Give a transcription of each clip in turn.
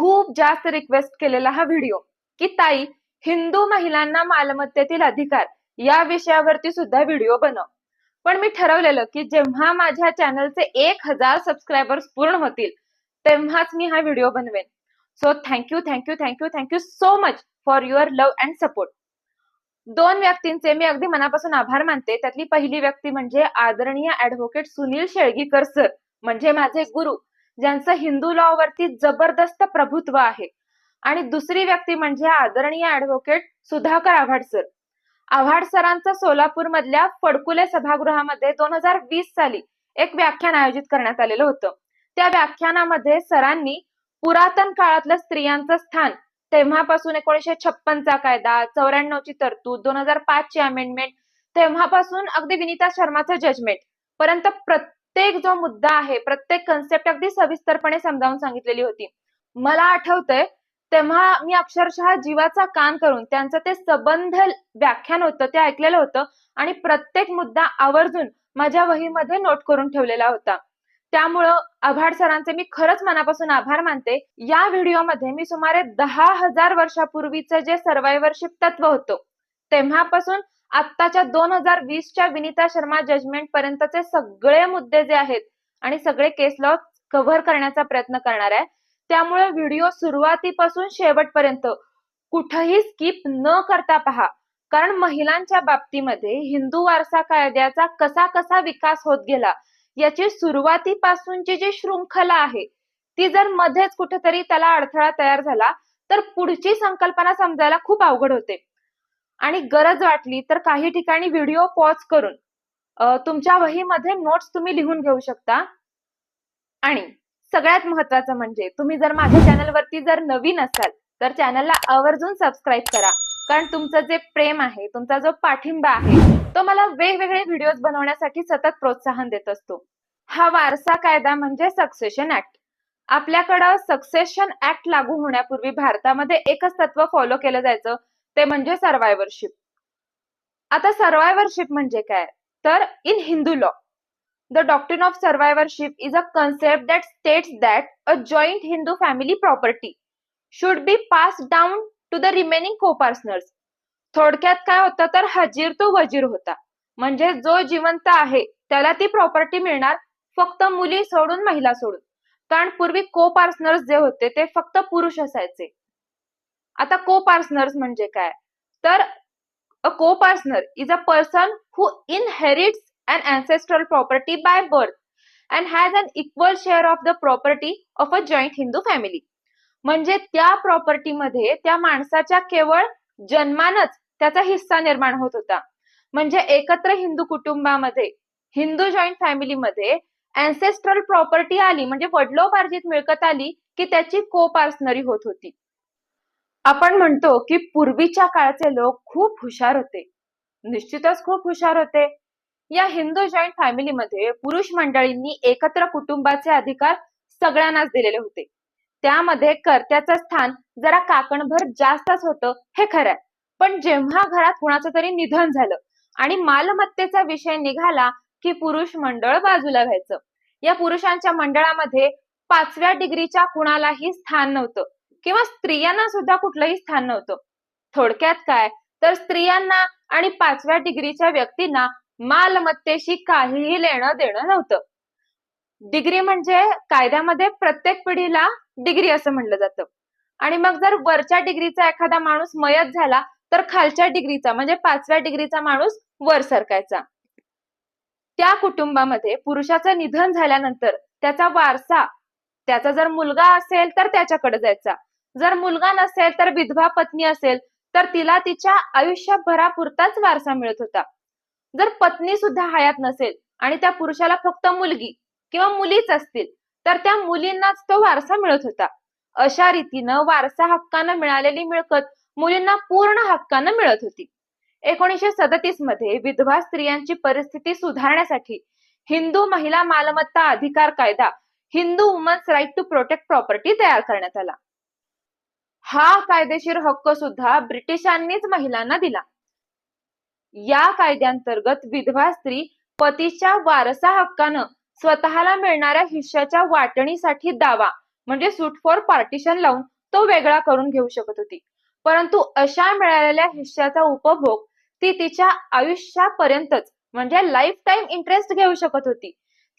खूप जास्त रिक्वेस्ट केलेला हा व्हिडिओ की ताई हिंदू महिलांना मालमत्तेतील अधिकार या विषयावरती सुद्धा व्हिडिओ बनव. पण मी ठरवलेलं की जेव्हा माझ्या चॅनलचे एक हजार सबस्क्रायबर्स पूर्ण होतील तेव्हाच मी हा video बनवेन. So thank you thank you thank you thank you so much for your love and support दोन व्यक्तींचे मी अगदी मनापासून आभार मानते. त्यातली पहिली व्यक्ती म्हणजे आदरणीय ऍडव्होकेट सुनील शेळगीकर सर म्हणजे माझे गुरु. ज्यांचं हिंदू लॉ वरती जबरदस्त प्रभुत्व आहे. आणि दुसरी व्यक्ती म्हणजे आदरणीय ऍडव्होकेट सुधाकर आव्हाड सर आव्हाड सरांचं सोलापूर मधल्या फडकुले सभागृहामध्ये दोन हजार वीस साली एक व्याख्यान आयोजित करण्यात आलेलं होतं. त्या व्याख्यानामध्ये सरांनी पुरातन काळातलं स्त्रियांचं स्थान तेव्हापासून एकोणीशे छप्पनचा कायदा चौऱ्याण्णवची तरतूद दोन हजार पाचची अमेंडमेंट तेव्हापासून अगदी विनिता शर्माचं जजमेंट पर्यंत प्रत्येक जो मुद्दा आहे प्रत्येक कन्सेप्ट अगदी सविस्तरपणे समजावून सांगितलेली होती. मला आठवतंय तेव्हा मी अक्षरशः जीवाचा कान करून त्यांचं ते सबंध व्याख्यान होतं ते ऐकलेलं होतं आणि प्रत्येक मुद्दा आवर्जून माझ्या वहीमध्ये नोट करून ठेवलेला होता. त्यामुळं आभाड सरांचे मी खरंच मनापासून आभार मानते. या व्हिडिओमध्ये मी सुमारे दहा हजार वर्षापूर्वीचं जे सर्वायवरशिप तत्व होतं तेव्हापासून आत्ताच्या दोन हजार वीसच्या विनिता शर्मा जजमेंट पर्यंतचे सगळे मुद्दे जे आहेत आणि सगळे केस लॉ कव्हर करण्याचा प्रयत्न करणार आहे. त्यामुळे व्हिडिओ सुरुवातीपासून शेवटपर्यंत कुठंही स्किप न करता पहा. कारण महिलांच्या बाबतीमध्ये हिंदू वारसा कायद्याचा कसा कसा विकास होत गेला याची सुरुवातीपासूनची जी शृंखला आहे ती जर मध्येच कुठेतरी त्याला अडथळा तयार झाला तर पुढची संकल्पना समजायला खूप अवघड होते. आणि गरज वाटली तर काही ठिकाणी व्हिडिओ पॉज करून तुमच्या वहीमध्ये नोट्स तुम्ही लिहून घेऊ शकता. आणि सगळ्यात महत्वाचं म्हणजे तुम्ही जर माझ्या चॅनलवरती जर नवीन असाल तर चॅनलला आवर्जून सबस्क्राईब करा. कारण तुमचं जे प्रेम आहे तुमचा जो पाठिंबा आहे तो मला वेगवेगळे व्हिडिओज बनवण्यासाठी सतत प्रोत्साहन देत असतो. हा वारसा कायदा म्हणजे सक्सेशन ऍक्ट आपल्याकडं सक्सेशन ऍक्ट लागू होण्यापूर्वी भारतामध्ये एकच तत्व फॉलो केलं जायचं ते म्हणजे सर्वायवरशिप आता सर्वायवरशिप म्हणजे काय? तर in Hindu law The doctrine of survivorship is a concept that states that a joint Hindu family property should be passed down to the remaining co-partners. थोडक्यात काय होतं? तर हजीर तो वजीर होता. म्हणजे जो जिवंत आहे त्याला ती प्रॉपर्टी मिळणार फक्त मुली सोडून महिला सोडून. कारण पूर्वी को पार्टनर्स जे होते ते फक्त पुरुष असायचे. आता को पार्टनर्स म्हणजे काय? तर a co partner is a person who inherits and ancestral property by birth and has an equal share of the property of a joint Hindu family म्हणजे त्या प्रॉपर्टीमध्ये त्या माणसाच्या केवळ जन्मानच त्याचा हिस्सा निर्माण होत होता. म्हणजे एकत्र हिंदू कुटुंबामध्ये हिंदू जॉईंट फॅमिलीमध्ये अँसेस्ट्रल प्रॉपर्टी आली म्हणजे वडलोपार्जित मिळकत आली की त्याची को पार्सनरी होत होती. आपण म्हणतो की पूर्वीच्या काळचे लोक खूप हुशार होते. निश्चितच खूप हुशार होते. या हिंदू जॉईंट फॅमिलीमध्ये पुरुष मंडळींनी एकत्र कुटुंबाचे अधिकार सगळ्यांनाच दिलेले होते. त्यामध्ये कर्त्याचं स्थान जरा काकणभर जास्तच होतं हे खरंय. पण जेव्हा घरात कुणाचं तरी निधन झालं आणि मालमत्तेचा विषय निघाला की पुरुष मंडळ बाजूला व्हायचं या पुरुषांच्या मंडळामध्ये पाचव्या डिग्रीच्या कुणालाही स्थान नव्हतं. किंवा स्त्रियांना सुद्धा कुठलंही स्थान नव्हतं. थोडक्यात काय? तर स्त्रियांना आणि पाचव्या डिग्रीच्या व्यक्तींना मालमत्तेशी काहीही लेणं देणं नव्हतं. डिग्री म्हणजे कायद्यामध्ये प्रत्येक पिढीला डिग्री असं म्हणलं जातं. आणि मग जर वरच्या डिग्रीचा एखादा माणूस मयत झाला तर खालच्या डिग्रीचा म्हणजे पाचव्या डिग्रीचा माणूस वर सरकायचा. त्या कुटुंबामध्ये पुरुषाचं निधन झाल्यानंतर त्याचा वारसा त्याचा जर मुलगा असेल तर त्याच्याकडे जायचा. जर मुलगा नसेल तर विधवा पत्नी असेल तर तिला तिच्या आयुष्यभरापुरताच वारसा मिळत होता. जर पत्नी सुद्धा हयात नसेल आणि त्या पुरुषाला फक्त मुलगी किंवा मुलीच असतील तर त्या मुलींनाच तो वारसा मिळत होता. अशा रीतीनं वारसा हक्कानं मिळालेली मिळकत मुलींना पूर्ण हक्कानं मिळत होती. एकोणीसशे सदतीसमध्ये विधवा स्त्रियांची परिस्थिती सुधारण्यासाठी हिंदू महिला मालमत्ता अधिकार कायदा Hindu women's right to protect property तयार करण्यात आला. हा कायदेशीर हक्क सुद्धा ब्रिटिशांनीच महिलांना दिला. या कायद्यांतर्गत विधवा स्त्री पतीच्या वारसा हक्कानं स्वतःला मिळणाऱ्या हिश्श्याच्या वाटणीसाठी दावा म्हणजे सूट फॉर पार्टिशन लावून तो वेगळा करून घेऊ शकत होती. परंतु अशा मिळालेल्या हिश्श्याचा उपभोग ती तिच्या आयुष्यापर्यंतच म्हणजे लाईफ टाईम इंटरेस्ट घेऊ शकत होती.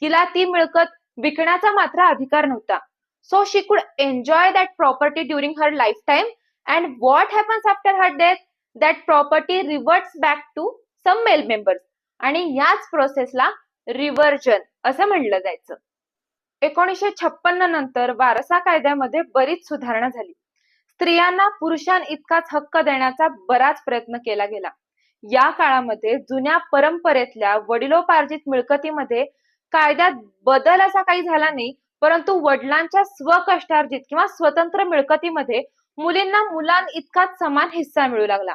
तिला ती मिळकत विकण्याचा मात्र अधिकार नव्हता. So she could enjoy that property during her life time and happens happens after death? Death that property back back to some male members आणि याच प्रोसेसला रिव्हर्जन असं म्हणलं जायचं. एकोणीसशे छप्पन्न नंतर वारसा कायद्यामध्ये बरीच सुधारणा झाली. स्त्रियांना पुरुषां इतकाच हक्क देण्याचा बराच प्रयत्न केला गेला. या काळामध्ये जुन्या परंपरेतल्या वडिलोपार्जित मिळकतीमध्ये कायद्यात बदल असा काही झाला नाही परंतु वडिलांच्या स्वकष्टार्जित किंवा स्वतंत्र मिळकतीमध्ये मुलींना मुलां इतकाच समान हिस्सा मिळू लागला.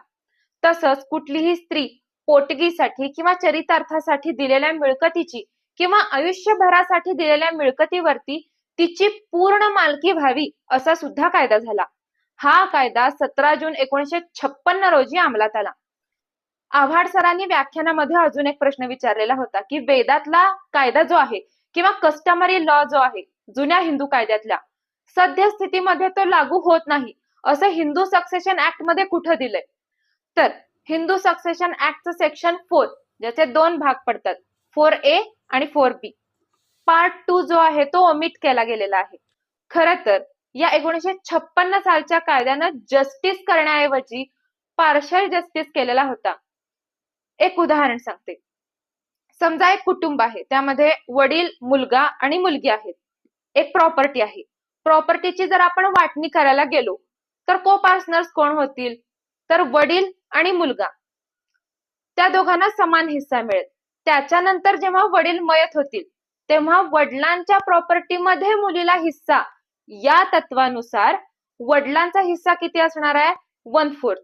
तसंच कुठलीही स्त्री पोटगीसाठी किंवा चरितार्थासाठी दिलेल्या मिळकतीची किंवा आयुष्यभरासाठी दिलेल्या मिळकतीवरती तिची पूर्ण मालकी व्हावी असा सुद्धा कायदा झाला. हा कायदा सतरा जून एकोणीशे छप्पन्न रोजी अंमलात आला. आव्हाड सरांनी व्याख्यानामध्ये अजून एक प्रश्न विचारलेला होता की वेदातला कायदा जो आहे किंवा कस्टमरी लॉ जो आहे जुन्या हिंदू कायद्यातल्या. सध्या स्थितीमध्ये तो लागू होत नाही असं हिंदू सक्सेशन ऍक्टमध्ये कुठं दिलंय? तर हिंदू सक्सेशन ऍक्टचं सेक्शन फोर ज्याचे दोन भाग पडतात फोर ए आणि फोर बी पार्ट टू जो आहे तो ओमिट केला गेलेला आहे. खर तर या एकोणीसशे छप्पन्न सालच्या कायद्यानं जस्टिस करण्याऐवजी पार्शल जस्टिस केलेला होता. एक उदाहरण सांगते. समजा एक कुटुंब आहे त्यामध्ये वडील मुलगा आणि मुलगी आहेत. एक प्रॉपर्टी आहे. प्रॉपर्टीची जर आपण वाटणी करायला गेलो तर को पार्टनर्स कोण होतील? तर वडील आणि मुलगा. त्या दोघांना समान हिस्सा मिळेल. त्याच्यानंतर जेव्हा वडील मयत होतील तेव्हा वडिलांच्या प्रॉपर्टीमध्ये मुलीला हिस्सा. या तत्वानुसार वडिलांचा हिस्सा किती असणार आहे? वन फोर्थ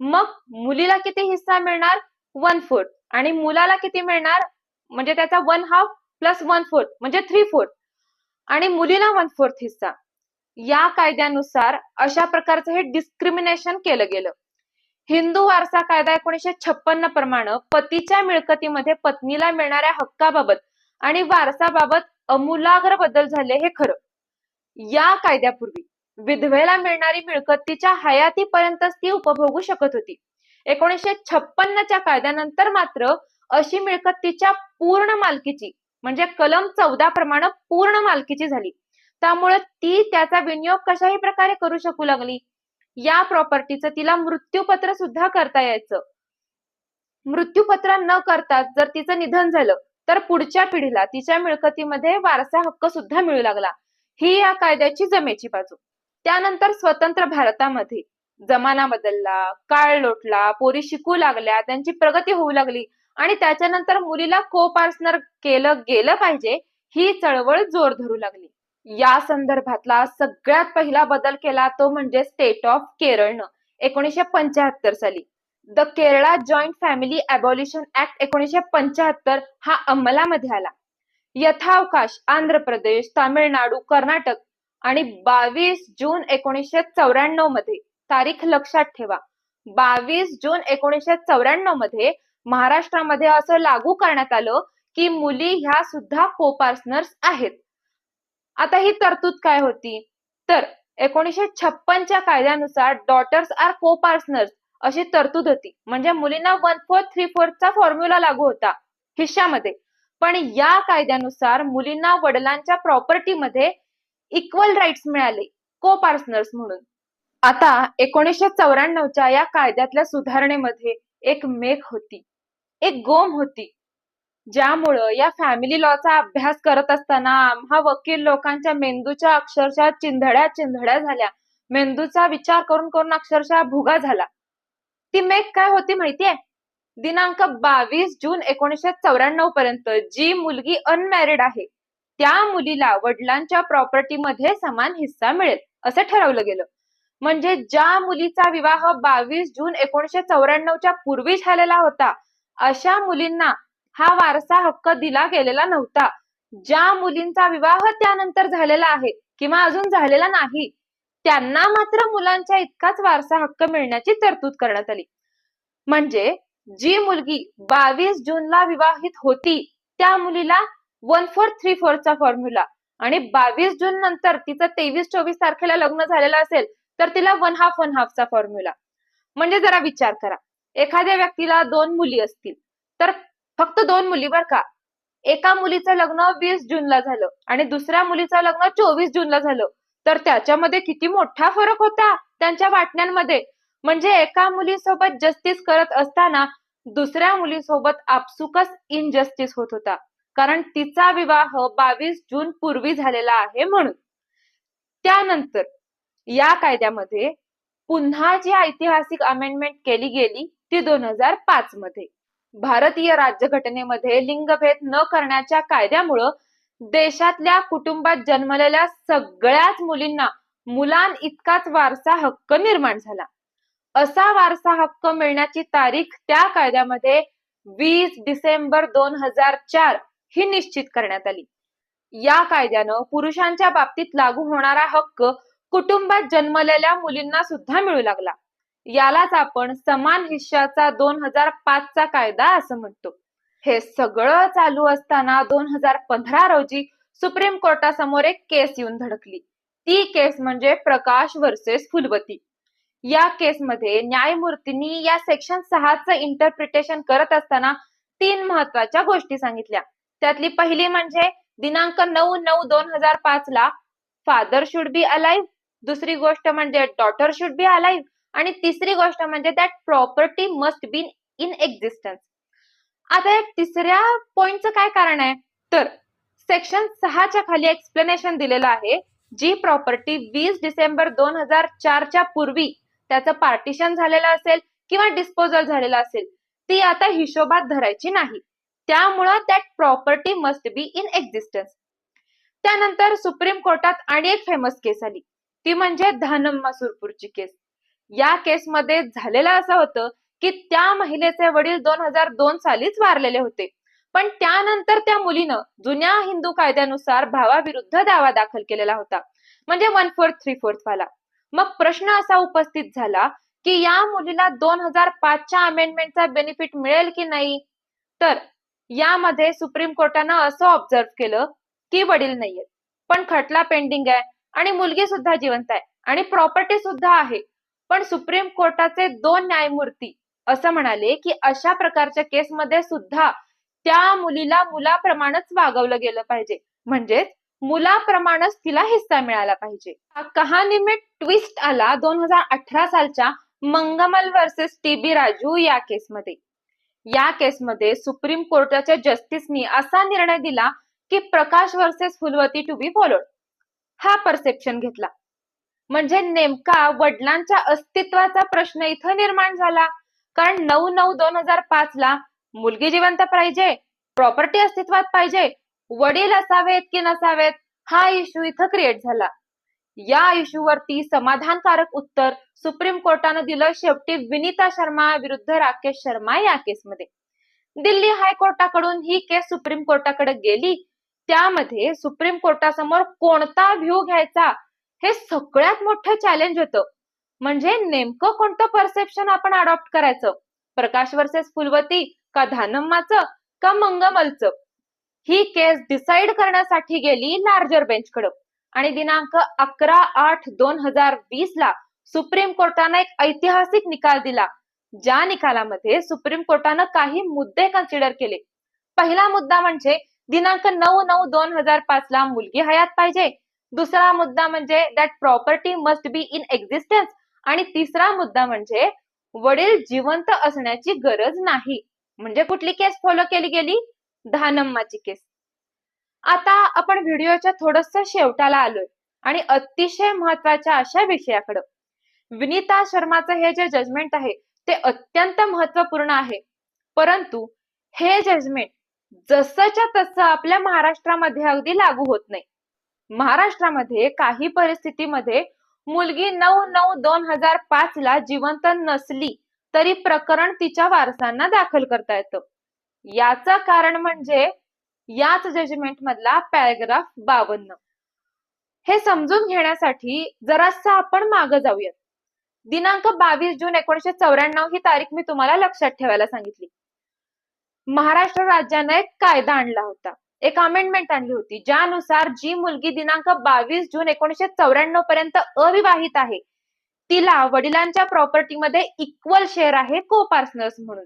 मग मुलीला किती हिस्सा मिळणार? वन फोर्थ आणि मुलाला किती मिळणार? म्हणजे त्याचा one half plus one fourth म्हणजे थ्री फोर्थ आणि मुलीला वन फोर्थ हिस्सा. या कायद्यानुसार अशा प्रकारचं हे डिस्क्रिमिनेशन केलं गेलं. हिंदू वारसा कायदा एकोणीसशे छप्पन्न प्रमाणे पतीच्या मिळकतीमध्ये पत्नीला मिळणाऱ्या हक्काबाबत आणि वारसाबाबत अमूलाग्र बदल झाले हे खरं. या कायद्यापूर्वी विधवेला मिळणारी मिळकत तिच्या हयातीपर्यंतच ती उपभोगू शकत होती. एकोणीसशे छप्पन्नच्या कायद्यानंतर मात्र अशी मिळकत तिच्या पूर्ण मालकीची म्हणजे कलम चौदा प्रमाणे पूर्ण मालकीची झाली. त्यामुळे ती त्याचा विनियोग कशाही प्रकारे करू शकू लागली? या प्रॉपर्टीचं तिला मृत्यूपत्र सुद्धा करता यायचं. मृत्यूपत्र न करता जर तिचं निधन झालं तर पुढच्या पिढीला तिच्या मिळकतीमध्ये वारसा हक्क सुद्धा मिळू लागला. ही या कायद्याची जमेची बाजू. त्यानंतर स्वतंत्र भारतामध्ये जमाना बदलला काळ लोटला पोरी शिकू लागल्या त्यांची प्रगती होऊ लागली. आणि त्याच्यानंतर मुलीला को पार्टनर केलं गेलं पाहिजे ही चळवळ जोर धरू लागली. या संदर्भातला सगळ्यात पहिला बदल केला तो म्हणजे स्टेट ऑफ केरळनं एकोणीसशे पंच्याहत्तर साली. The Kerala joint family abolition act एकोणीसशे पंच्याहत्तर हा अंमलामध्ये आला. यथावकाश आंध्र प्रदेश तामिळनाडू कर्नाटक आणि बावीस जून एकोणीसशे चौऱ्याण्णवमध्ये तारीख लक्षात ठेवा. बावीस जून एकोणीसशे चौऱ्याण्णवमध्ये महाराष्ट्रामध्ये असं लागू करण्यात आलं की मुली ह्या सुद्धा कोपार्टनर्स आहेत. आता ही तरतूद काय होती? तर एकोणीसशे छप्पनच्या कायद्यानुसार डॉटर्स आर को पार्टनर्स अशी तरतूद होती. म्हणजे मुलींना वन फोर्थ थ्री फोर्थचा फॉर्म्युला लागू होता हिश्श्यामध्ये पण या कायद्यानुसार मुलींना वडिलांच्या प्रॉपर्टीमध्ये इक्वल राईट्स मिळाले को पार्टनर्स म्हणून. आता एकोणीसशे चौऱ्याण्णवच्या या कायद्यातल्या सुधारणेमध्ये एक मेघ होती. एक गोम होती ज्यामुळं या फॅमिली लॉचा अभ्यास करत असताना हा वकील लोकांच्या मेंदूच्या अक्षरशः चिंधड्या चिंधड्या झाल्या. मेंदूचा विचार करून करून अक्षरशः भुगा झाला. ती मेक काय होती माहितीये? दिनांक बावीस जून एकोणीशे चौऱ्याण्णव पर्यंत जी मुलगी अनमॅरिड आहे त्या मुलीला वडिलांच्या प्रॉपर्टीमध्ये समान हिस्सा मिळेल असं ठरवलं गेलं. म्हणजे ज्या मुलीचा विवाह बावीस जून एकोणीशे चौऱ्याण्णवच्या पूर्वी झालेला होता अशा मुलींना हा वारसा हक्क दिला गेलेला नव्हता. ज्या मुलींचा विवाह त्यानंतर झालेला आहे किंवा अजून झालेला नाही त्यांना मात्र मुलांच्या इतकाच वारसा हक्क मिळण्याची तरतूद करण्यात आली. म्हणजे जी मुलगी बावीस जूनला विवाहित होती त्या मुलीला वन फोर थ्री फोरचा फॉर्म्युला आणि बावीस जून नंतर तिचं तेवीस चोवीस तारखेला लग्न झालेलं असेल तर तिला वन हाफ वन हाफचा फॉर्म्युला म्हणजे जरा विचार करा. एखाद्या व्यक्तीला दोन मुली असतील तर फक्त दोन मुली बर का. एका मुलीचं लग्न वीस जूनला झालं आणि दुसऱ्या मुलीचं लग्न चोवीस जूनला झालं. तर त्याच्यामध्ये किती मोठा फरक होता त्यांच्या वाटण्यांमध्ये. म्हणजे एका मुलीसोबत जस्टिस करत असताना दुसऱ्या मुलीसोबत आपसुकच इनजस्टिस होत होता. कारण तिचा विवाह बावीस जून पूर्वी झालेला आहे म्हणून. त्यानंतर या कायद्यामध्ये पुन्हा जी ऐतिहासिक अमेंडमेंट केली गेली ती दोन हजार पाच मध्ये. भारतीय राज्यघटनेमध्ये लिंगभेद न करण्याच्या कायद्यामुळं देशातल्या कुटुंबात जन्मलेल्या सगळ्याच मुलींना मुलां इतकाच वारसा हक्क निर्माण झाला. असा वारसा हक्क मिळण्याची तारीख त्या कायद्यामध्ये वीस डिसेंबर दोन हजार चार ही निश्चित करण्यात आली. या कायद्यानं पुरुषांच्या बाबतीत लागू होणारा हक्क कुटुंबात जन्मलेल्या मुलींना सुद्धा मिळू लागला. यालाच आपण समान हिश्शाचा दोन हजार पाचचा कायदा असं म्हणतो. हे सगळं चालू असताना दोन हजार पंधरा रोजी सुप्रीम कोर्टासमोर एक केस येऊन धडकली. ती केस म्हणजे प्रकाश वर्सेस फुलवती. या केसमध्ये न्यायमूर्तींनी या सेक्शन सहाचं इंटरप्रिटेशन करत असताना तीन महत्त्वाच्या गोष्टी सांगितल्या. त्यातली पहिली म्हणजे दिनांक नऊ नऊ दोन हजार पाच ला फादर शुड बी अलाइव्ह दुसरी गोष्ट म्हणजे डॉटर शुड बी अलाइव्ह आणि तिसरी गोष्ट म्हणजे that property must be in existence आता या तिसऱ्या पॉइंटचं काय कारण आहे? तर सेक्शन सहाच्या खाली एक्सप्लेनेशन दिलेलं आहे जी प्रॉपर्टी वीस डिसेंबर दोन हजार चारच्या पूर्वी त्याचं पार्टिशन झालेलं असेल किंवा डिस्पोजल झालेलं असेल ती आता हिशोबात धरायची नाही. त्यामुळं that property must be in existence त्यानंतर सुप्रीम कोर्टात आणि एक फेमस केस आली. ती म्हणजे धानम मसूरपूरची केस या केसमध्ये झालेलं असं होतं की त्या महिलेचे वडील दोन हजार दोन सालीच वारलेले होते. पण त्यानंतर त्या मुलीनं जुन्या हिंदू कायद्यानुसार भावाविरुद्ध दावा दाखल केलेला होता. म्हणजे वन फोर्थ थ्री फोर्थ वाला. मग प्रश्न असा उपस्थित झाला की या मुलीला दोन हजार पाचच्या अमेंडमेंटचा बेनिफिट मिळेल की नाही? तर यामध्ये सुप्रीम कोर्टानं असं ऑब्झर्व केलं की वडील नाहीयेत. पण खटला पेंडिंग आहे आणि मुलगी सुद्धा जिवंत आहे आणि प्रॉपर्टी सुद्धा आहे. पण सुप्रीम कोर्टाचे दोन न्यायमूर्ती असं म्हणाले की अशा प्रकारच्या केसमध्ये सुद्धा त्या मुलीला मुलाप्रमाणेच वागवलं गेलं पाहिजे. म्हणजेच मुलाप्रमाणेच तिला हिस्सा मिळाला पाहिजे. कहाणी में ट्विस्ट आला दोन हजार अठरा सालच्या Mangammal versus T B Raju या केसमध्ये. या केसमध्ये सुप्रीम कोर्टाच्या जस्टिसनी असा निर्णय दिला की Prakash versus Phulavati to be followed हा परसेप्शन घेतला. म्हणजे नेमका वडिलांच्या अस्तित्वाचा प्रश्न इथं निर्माण झाला. कारण नऊ नऊ दोन हजार पाच ला मुलगी जिवंत पाहिजे प्रॉपर्टी अस्तित्वात पाहिजे वडील असावेत की नसावेत हा इश्यू इथं क्रिएट झाला. या इश्यूवरती समाधानकारक उत्तर सुप्रीम कोर्टानं दिलं शेवटी विनीता शर्मा विरुद्ध राकेश शर्मा या केसमध्ये. दिल्ली हायकोर्टाकडून ही केस सुप्रीम कोर्टाकडे गेली. त्यामध्ये सुप्रीम कोर्टासमोर कोणता व्ह्यू घ्यायचा? हे सगळ्यात मोठं चॅलेंज होतं. म्हणजे नेमकं कोणतं परसेप्शन आपण अडॉप्ट करायचं? प्रकाश वर्सेस फुलवती? का धानम्माचं? का मंगमलचं? ही केस डिसाईड करण्यासाठी गेली लार्जर बेंचकडं आणि दिनांक अकरा आठ दोन हजार वीस ला सुप्रीम कोर्टानं एक ऐतिहासिक निकाल दिला. ज्या निकालामध्ये सुप्रीम कोर्टानं काही मुद्दे कन्सिडर केले. पहिला मुद्दा म्हणजे दिनांक नऊ नऊ दोन हजार पाच ला मुलगी हयात पाहिजे. दुसरा मुद्दा म्हणजे that property must be in existence आणि तिसरा मुद्दा म्हणजे वडील जिवंत असण्याची गरज नाही. म्हणजे कुठली केस फॉलो केली गेली? धानम्माची केस आता आपण व्हिडिओच्या थोडस शेवटाला आलोय. आणि अतिशय महत्त्वाच्या अशा विषयाकडं. विनीता शर्माचं हे जे जजमेंट आहे ते अत्यंत महत्त्वपूर्ण आहे. परंतु हे जजमेंट जसंच्या तसं आपल्या महाराष्ट्रामध्ये अगदी लागू होत नाही. महाराष्ट्रामध्ये काही परिस्थितीमध्ये मुलगी नऊ नऊ दोन हजार पाच ला जिवंत नसली तरी प्रकरण तिच्या वारसांना दाखल करता येतं. याचं कारण म्हणजे याच जजमेंट मधला पॅराग्राफ बावन्न. हे समजून घेण्यासाठी जरासा आपण मागं जाऊयात. दिनांक बावीस जून एकोणीशे चौऱ्याण्णव ही तारीख मी तुम्हाला लक्षात ठेवायला सांगितली. महाराष्ट्र राज्यानं एक कायदा आणला होता. एक अमेंडमेंट आणली होती. ज्यानुसार जी मुलगी दिनांक बावीस जून एकोणीशे चौऱ्याण्णव पर्यंत अविवाहित आहे तिला वडिलांच्या प्रॉपर्टीमध्ये इक्वल शेअर आहे को पार्टनर्स म्हणून.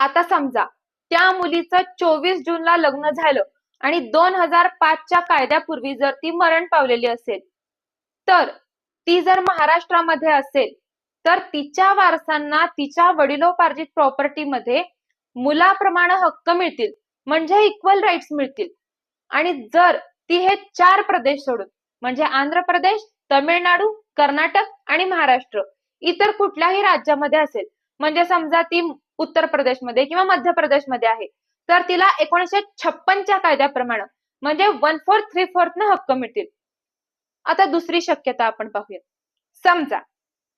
आता समजा त्या मुलीचं चोवीस जूनला लग्न झालं आणि दोन हजार पाचच्या कायद्यापूर्वी जर ती मरण पावलेली असेल तर ती जर महाराष्ट्रामध्ये असेल तर तिच्या वारसांना तिच्या वडिलोपार्जित प्रॉपर्टीमध्ये मुलाप्रमाणे हक्क मिळतील. म्हणजे इक्वल राईट्स मिळतील. आणि जर ती हे चार प्रदेश सोडून म्हणजे आंध्र प्रदेश तमिळनाडू कर्नाटक आणि महाराष्ट्र इतर कुठल्याही राज्यामध्ये असेल म्हणजे समजा ती उत्तर प्रदेशमध्ये किंवा मध्य प्रदेशमध्ये आहे तर तिला एकोणीशे छप्पनच्या कायद्याप्रमाणे म्हणजे वन फोर्थ थ्री फोर्थ न हक्क मिळतील. आता दुसरी शक्यता आपण पाहूया. समजा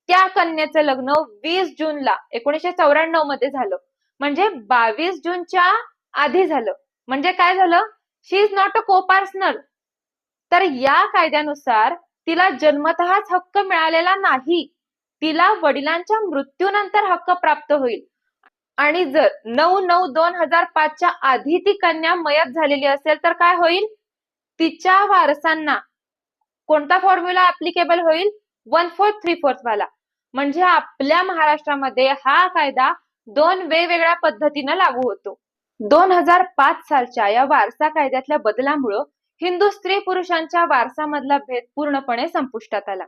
त्या कन्याचं लग्न वीस जूनला एकोणीशे चौऱ्याण्णवमध्ये झालं. म्हणजे बावीस जूनच्या आधी झालं. म्हणजे काय झालं? शी इज नॉट अ को पार्सनल तर या कायद्यानुसार तिला जन्मतःच हक्क मिळालेला नाही. तिला वडिलांच्या मृत्यूनंतर हक्क प्राप्त होईल. आणि जर नऊ नऊ दोन हजार पाचच्या आधी ती कन्या मयत झालेली असेल तर काय होईल? तिच्या वारसांना कोणता फॉर्म्युला ऍप्लिकेबल होईल? वन फोर्थ थ्री फोर्थ वाला. म्हणजे आपल्या महाराष्ट्रामध्ये हा कायदा दोन वेगवेगळ्या पद्धतीनं लागू होतो. दोन हजार पाच सालच्या या वारसा कायद्यातल्या बदलामुळं हिंदू स्त्री पुरुषांच्या वारसामधला भेद पूर्णपणे संपुष्टात आला.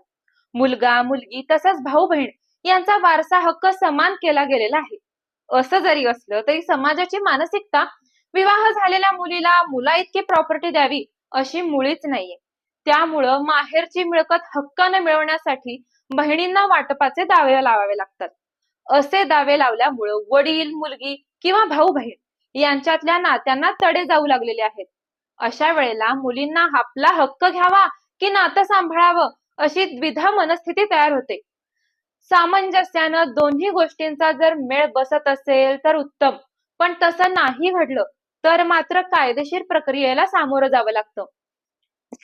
मुलगा मुलगी तसंच भाऊ बहीण यांचा वारसा हक्क समान केला गेलेला आहे. असं जरी असलं तरी समाजाची मानसिकता विवाह झालेल्या मुलीला मुला इतकी प्रॉपर्टी द्यावी अशी मुळीच नाहीये. त्यामुळं माहेरची मिळकत हक्कानं मिळवण्यासाठी बहिणींना वाटपाचे दावे लावावे लागतात. असे दावे लावल्यामुळं वडील मुलगी किंवा भाऊ बहीण यांच्यातल्या नात्यांना तडे जाऊ लागलेले आहेत. अशा वेळेला मुलींना आपला हक्क घ्यावा की नातं सांभाळावं अशी द्विधा मनस्थिती तयार होते. सामंजस्यानं दोन्ही गोष्टींचा जर मेळ बसत असेल तर उत्तम पण तसं नाही घडलं तर मात्र कायदेशीर प्रक्रियेला सामोरं जावं लागतं.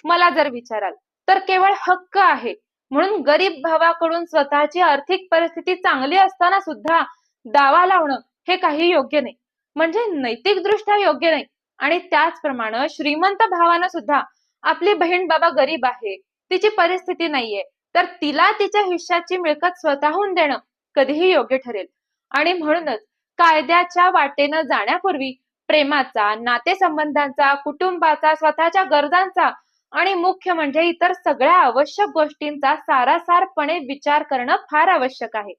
मला जर विचाराल तर केवळ हक्क आहे म्हणून गरीब भावाकडून स्वतःची आर्थिक परिस्थिती चांगली असताना सुद्धा दावा लावणं हे काही योग्य नाही. म्हणजे नैतिकदृष्ट्या योग्य नाही. आणि त्याचप्रमाणे श्रीमंत भावानं सुद्धा आपली बहीण बाबा गरीब आहे तिची परिस्थिती नाहीये तर तिला तिच्या हिश्याची मिळकत स्वतःहून देणं कधीही योग्य ठरेल. आणि म्हणूनच कायद्याच्या वाटेनं जाण्यापूर्वी प्रेमाचा नातेसंबंधांचा कुटुंबाचा स्वतःच्या गरजांचा आणि मुख्य म्हणजे इतर सगळ्या आवश्यक गोष्टींचा सारासारपणे विचार करणं फार आवश्यक आहे.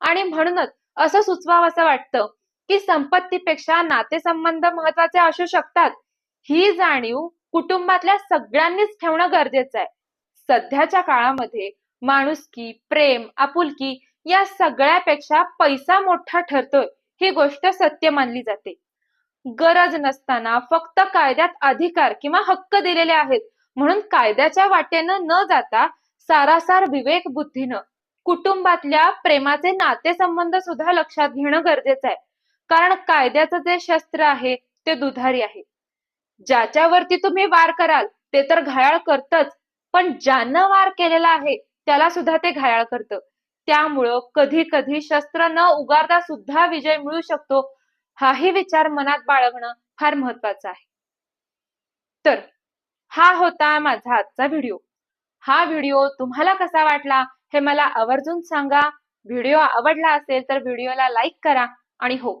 आणि म्हणूनच असं सुचवावं असं वाटतं की संपत्तीपेक्षा नातेसंबंध महत्त्वाचे असू शकतात. ही जाणीव कुटुंबातल्या सगळ्यांनीच ठेवणं गरजेचं आहे. सध्याच्या काळामध्ये माणुसकी प्रेम आपुलकी या सगळ्यापेक्षा पैसा मोठा ठरतोय ही गोष्ट सत्य मानली जाते. गरज नसताना फक्त कायद्यात अधिकार किंवा हक्क दिलेले आहेत म्हणून कायद्याच्या वाटेनं न जाता सारासार विवेक बुद्धीनं कुटुंबातल्या प्रेमाचे नातेसंबंध सुद्धा लक्षात घेणं गरजेचं आहे. कारण कायद्याचं जे शस्त्र आहे ते दुधारी आहे. ज्याच्यावरती तुम्ही वार कराल ते तर घायाळ करतच पण ज्यानं वार केलेला आहे त्याला सुद्धा ते घायाळ करतं. त्यामुळं कधी कधी शस्त्र न उगारता सुद्धा विजय मिळू शकतो हाही विचार मनात बाळगणं फार महत्वाचं आहे. तर हा होता माझा आजचा व्हिडिओ. हा व्हिडिओ तुम्हाला कसा वाटला हे मला आवर्जून सांगा. व्हिडिओ आवडला असेल तर व्हिडिओला लाईक करा. आणि हो